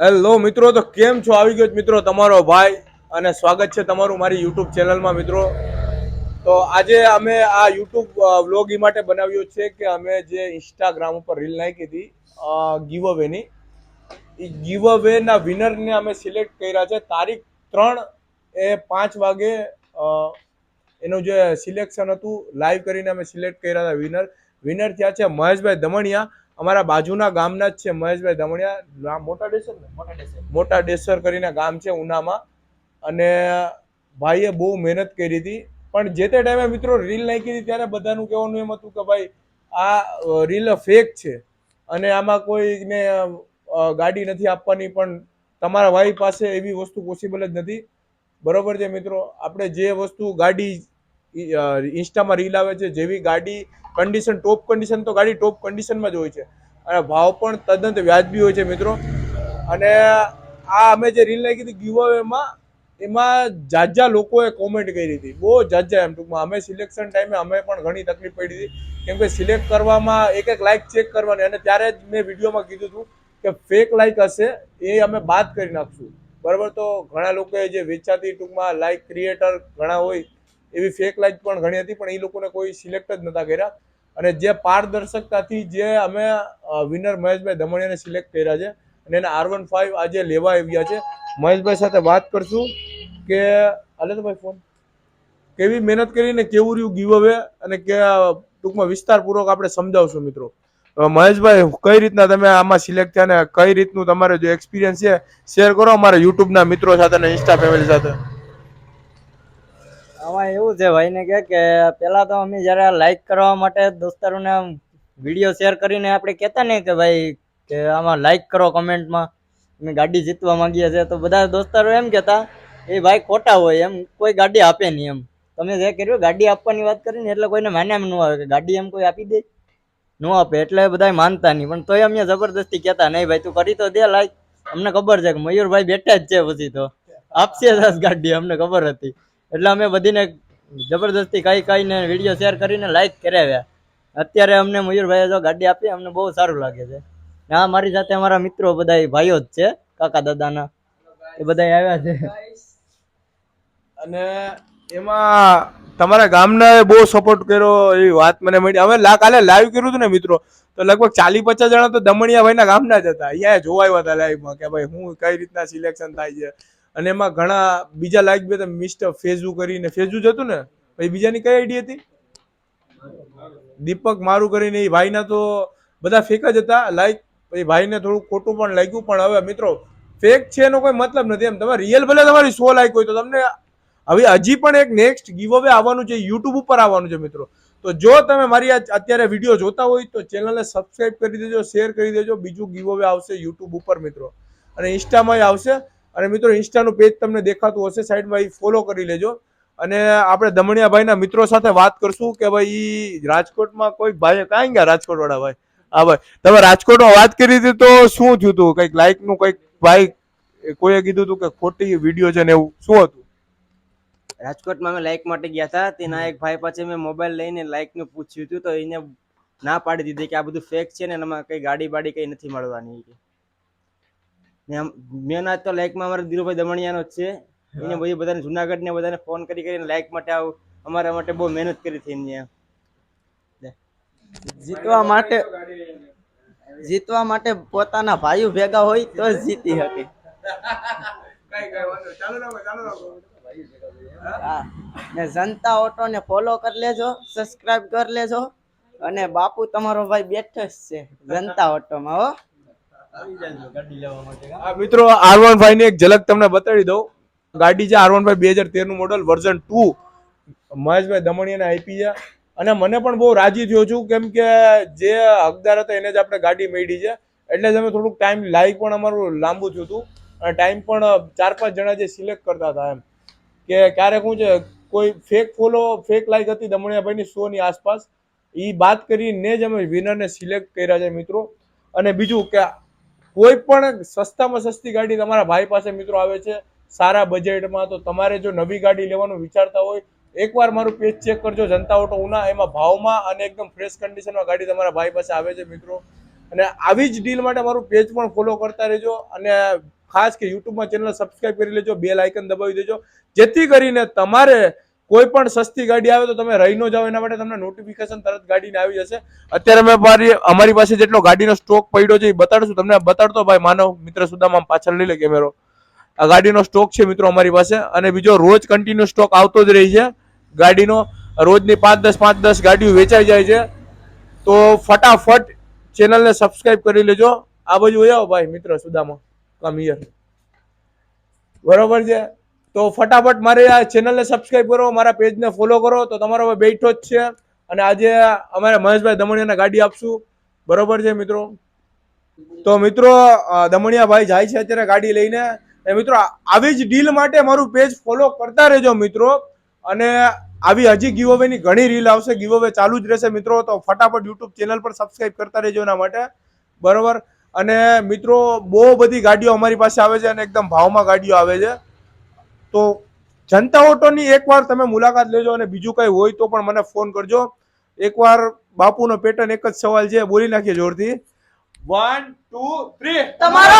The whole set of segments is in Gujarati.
હેલો મિત્રો, તો કેમ છો? આવી ગયો મિત્રો તમારો ભાઈ અને સ્વાગત છે તમારું મારી યુટ્યુબ ચેનલમાં મિત્રો. તો આજે અમે આ યુટ્યુબ વ્લોગ એ માટે બનાવ્યો છે કે અમે જે ઇન્સ્ટાગ્રામ ઉપર રીલ નાખી હતી ગીવ અવેની એ ગીવ અવેના વિનરને અમે સિલેક્ટ કર્યા છે. તારીખ ત્રણ એ પાંચ વાગે એનું જે સિલેક્શન હતું લાઈવ કરીને અમે સિલેક્ટ કર્યા હતા વિનર વિનર થયા છે મહેશભાઈ દમણિયા. અમારા બાજુના ગામના જ છે મહેશભાઈ ધમણિયા. મોટા ડેસર ને? મોટા ડેસર. કરીને ગામ છે ઉનામાં. અને ભાઈએ બહુ મહેનત કરી હતી. પણ જે તે ટાઈમે મિત્રો રીલ નાખી હતી ત્યારે બધાનું કહેવાનું એમ હતું કે ભાઈ આ રીલ ફેક છે. અને આમાં કોઈને ગાડી નથી આપવાની પણ તમારા ભાઈ પાસે એવી વસ્તુ પોસિબલ જ નથી. બરોબર છે મિત્રો? આપણે જે વસ્તુ ગાડી ઇન્સ્ટામાં રીલ આવે છે જેવી ગાડી કન્ડિશન ટોપ કન્ડિશન તો ગાડી ટોપ કન્ડિશનમાં જ હોય છે. અને ભાવ પણ તદ્દન વ્યાજબી હોય છે મિત્રો. અને આ અમે જે રીલ નાખી હતી ગીવઅવેમાં એમાં જાજા લોકોએ કોમેન્ટ કરી હતી. બહુ જાજા એમ ટૂંકમાં. અમે સિલેક્શન ટાઈમે અમે પણ ઘણી તકલીફ પડી હતી. કેમ કે સિલેક્ટ કરવામાં એક એક લાઇક ચેક કરવાની. અને ત્યારે જ મેં વિડીયોમાં કીધું હતું કે ફેક લાઇક હશે એ અમે બાદ કરી નાખશું. બરાબર? તો ઘણા લોકોએ જે વેચાતી ટૂંકમાં લાઇક ક્રિએટર ઘણા હોય એવી ફેક લાઈટ પણ ઘણી હતી, પણ એ લોકોને કોઈ સિલેક્ટ જ નહોતા કર્યા. અને જે પારદર્શકતાથી જે અમે વિનર મહેશભાઈ ધમણિયાને સિલેક્ટ કર્યા છે અને એને આર વન ફાઈવ આજે લેવા આવ્યા છે. મહેશભાઈ સાથે વાત કરશું કે અલે ભાઈ ફોન કેવી મહેનત કરીને કેવું રહ્યું ગીવ અવે અને કે ટૂંકમાં વિસ્તારપૂર્વક આપણે સમજાવશું મિત્રો. મહેશભાઈ, કઈ રીતના તમે આમાં સિલેક્ટ થયા ને કઈ રીતનું તમારે જે એક્સપિરિયન્સ છે શેર કરો અમારા યુટ્યુબના મિત્રો સાથે અને ઇન્સ્ટા ફેમિલી સાથે. આમાં એવું છે ભાઈને કે કે પેલા તો અમે જ્યારે લાઈક કરવા માટે દોસ્તારોને વીડિયો શેર કરીને આપણે કહેતા ને કે ભાઈ કે આમાં લાઈક કરો કમેન્ટમાં અમે ગાડી જીતવા માંગીએ છીએ. તો બધા દોસ્તારો એમ કહેતા, એ ભાઈ ખોટા હોય, એમ કોઈ ગાડી આપે નહીં એમ. તમે જે કર્યું, ગાડી આપવાની વાત કરીને એટલે કોઈને માને એમ ન આવે કે ગાડી એમ કોઈ આપી દે. ન આપે એટલે બધા માનતા નહીં. પણ તોય અમે જબરદસ્તી કહેતા, નહીં ભાઈ, તું કરી તો દે લાઈક અમને ખબર છે કે મયુરભાઈ બેઠા જ છે પછી તો. આપશે દસ ગાડી, અમને ખબર હતી. એટલે અમે બધીને જબરદસ્તી કઈ કઈને વીડિયો શેર કરીને લાઈક કરાવ્યા. અત્યારે અમને મયુરભાઈએ જો ગાડી આપી, અમને બહુ સારું લાગે છે. ને આ મારી સાથે અમારા મિત્રો બધા ભાઈઓ જ છે, કાકા દાદાના. એ બધા આવ્યા છે. અને એમાં તમારા ગામના બહુ સપોર્ટ કર્યો એવી વાત મને મળી. અમે કાલે લાઈવ કર્યું હતું ને મિત્રો, તો લગભગ ચાલી પચાસ જણા તો દમણિયા ભાઈના ગામના જ હતા. અહીંયા જોવા આવ્યા હતા લાઈવમાં કે ભાઈ હું કઈ રીતના સિલેક્શન થાય છે. અને એમાં ઘણા બીજા લાઈક બે મિસ્ટર ફેઝુ કરીને. ફેઝુ જ હતું ને? પછી બીજાની કઈ આઈડી હતી? દીપક મારું કરીને, એ ભાઈના તો બધા ફેક જ હતા. લાઈક પછી ભાઈને થોડું ખોટું પણ લાગ્યું, પણ હવે મિત્રો ફેક છે એનો કોઈ મતલબ નથી. એમ તમે રિયલ ભલે તમારી સો લાઈક હોય તો તમને હવે હજી પણ એક નેક્સ્ટ ગીવ અવે આવવાનું છે યુટ્યુબ ઉપર આવવાનું છે મિત્રો. તો જો તમે મારી આ અત્યારે વીડિયો જોતા હોય તો ચેનલને સબસ્ક્રાઇબ કરી દેજો શેર કરી દેજો. બીજું ગીવ અવે આવશે યુટ્યુબ ઉપર મિત્રો. અને ઇન્સ્ટામાં આવશે. અને મિત્રો ઇન્સ્ટાનું પેજ તમને દેખાતું હશે, સાઈડમાં એ ફોલો કરી લેજો. અને આપણે દમણિયાભાઈના મિત્રો સાથે વાત કરશું કે ભાઈ રાજકોટમાં કોઈ ભાઈ કાંઈ ગયા રાજકોટ વાળા ભાઈ? હા, ભાઈ. તમે રાજકોટમાં વાત કરી હતી તો શું થયું હતું? કંઈક લાઈકનું કંઈક ભાઈ કોઈએ કીધું હતું કે ખોટી વીડિયો છે ને એવું. શું હતું? રાજકોટમાં અમે લાઇક માટે ગયા હતા. તેના એક ભાઈ પાસે મેં મોબાઈલ લઈને લાઇકનું પૂછ્યું હતું તો એને ના પાડી દીધી કે આ બધું ફેક છે ને એમાં કઈ ગાડી બાડી કઈ નથી મળવાની. ને મેન આજ તો લાઇકમાં અમારા ધીરુભાઈ દમણિયાનો જ છે. એને બધી બધાને જુનાગઢ ને બધાને ફોન કરી કરીને લાઇક માટે આવું. અમારા માટે બહુ મહેનત કરી હતી એમને જીતવા માટે જીતવા માટે પોતાના ભાઈઓ ભેગા હોય તો જ જીતી શકે. ને જનતા ઓટો ને ફોલો કરી લેજો સબસ્ક્રાઇબ કરી લેજો. અને બાપુ તમારો ભાઈ બેઠો જ છે જનતા ઓટોમાં હો. મિત્રો આર વન ફાઈવની એક ઝલક તમને બતાવી દઉં. ગાડી છે આર વન ફાઈવ બે હજાર તેરનું મોડલ વર્ઝન ટુ મહેશભાઈ દમણિયાને આપી છે. અને મને પણ બહુ રાજી થયો છું, કેમ કે જે હકદાર હતા એને જ આપણે ગાડી મળી છે. એટલે જ અમે થોડુંક ટાઈમ લાઈવ પણ અમારું લાંબુ થયું હતું. અને ટાઈમ પણ ચાર પાંચ જણા જે સિલેક્ટ કરતા હતા એમ. કે ક્યારેક શું છે, કોઈ ફેક ફોલો ફેક લાઈક હતી દમણિયાભાઈની સો ની આસપાસ. એ બાત કરીને જ અમે વિનરને સિલેક્ટ કર્યા છે મિત્રો. અને બીજું કે કોઈ પણ સસ્તામાં સસ્તી ગાડી તમારા ભાઈ પાસે મિત્રો આવે છે, સારા બજેટમાં તો તમારે જો નવી ગાડી લેવાનું વિચારતા હોય, એકવાર મારું પેજ ચેક કરજો, જનતા ઓટો ઉના, એમાં ભાવમાં અને એકદમ ફ્રેશ કન્ડિશનમાં ગાડી તમારા ભાઈ પાસે આવે છે મિત્રો. અને આવી જ ડીલ માટે મારું પેજ પણ ફોલો કરતા રહેજો અને ખાસ કે યુટ્યુબમાં ચેનલ સબસ્ક્રાઈબ કરી લેજો બેલ આઇકન દબાવી દેજો. જેથી કરીને તમારે કોઈ પણ સસ્તી ગાડી આવે તો તમે રહી ન જાઓ, એના માટે તમને નોટિફિકેશન તરત ગાડીને આવી જશે. અત્યારે અમે મારી, અમારી પાસે જેટલો ગાડીનો સ્ટોક પડ્યો છે એ બતાડશું તમને બતાડતો ભાઈ, માનવ મિત્ર સુદામા પાછળ લઈ લે કેમેરો આ ગાડીનો સ્ટોક છે મિત્રો અમારી પાસે. અને બીજો રોજ કન્ટિન્યુ સ્ટોક આવતો જ રહી છે. ગાડીનો રોજની પાંચ દસ પાંચ દસ ગાડીઓ વેચાઈ જાય છે. તો ફટાફટ ચેનલને સબસ્ક્રાઇબ કરી લેજો. આ બાજુ આવો ભાઈ, મિત્ર સુદામા. કમ હિયર બરોબર છે? તો ફટાફટ મારે આ ચેનલને સબસ્ક્રાઈબ કરો, મારા પેજને ફોલો કરો. તો તમારો બેઠો જ છે. અને આજે અમારે મહેશભાઈ દમણિયાને ગાડી આપશું. બરોબર છે મિત્રો? તો મિત્રો દમણિયાભાઈ જાય છે અત્યારે ગાડી લઈને. મિત્રો આવી જ ડીલ માટે મારું પેજ ફોલો કરતા રહેજો મિત્રો. અને આવી હજી ગીવ અવેની ઘણી રીલ આવશે. ગીવ ચાલુ જ રહેશે મિત્રો. તો ફટાફટ યુટ્યુબ ચેનલ પર સબસ્ક્રાઈબ કરતા રહેજો એના માટે. બરોબર? અને મિત્રો, બહુ બધી ગાડીઓ અમારી પાસે આવે છે અને એકદમ ભાવમાં ગાડીઓ આવે છે. તો જનતા ઓટોની એકવાર તમે મુલાકાત લેજો અને બીજું કઈ હોય તો પણ મને ફોન કરજો. એકવાર બાપુનો પેટર્ન એક જ સવાલ છે બોલી નાખીએ જોરથી. વન ટુ થ્રી તમારો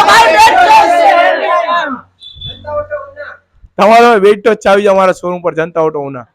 તમારો વેઇટ તો ચાવી જાય અમારા શોરૂમ પર જનતા ઓટો ઉના.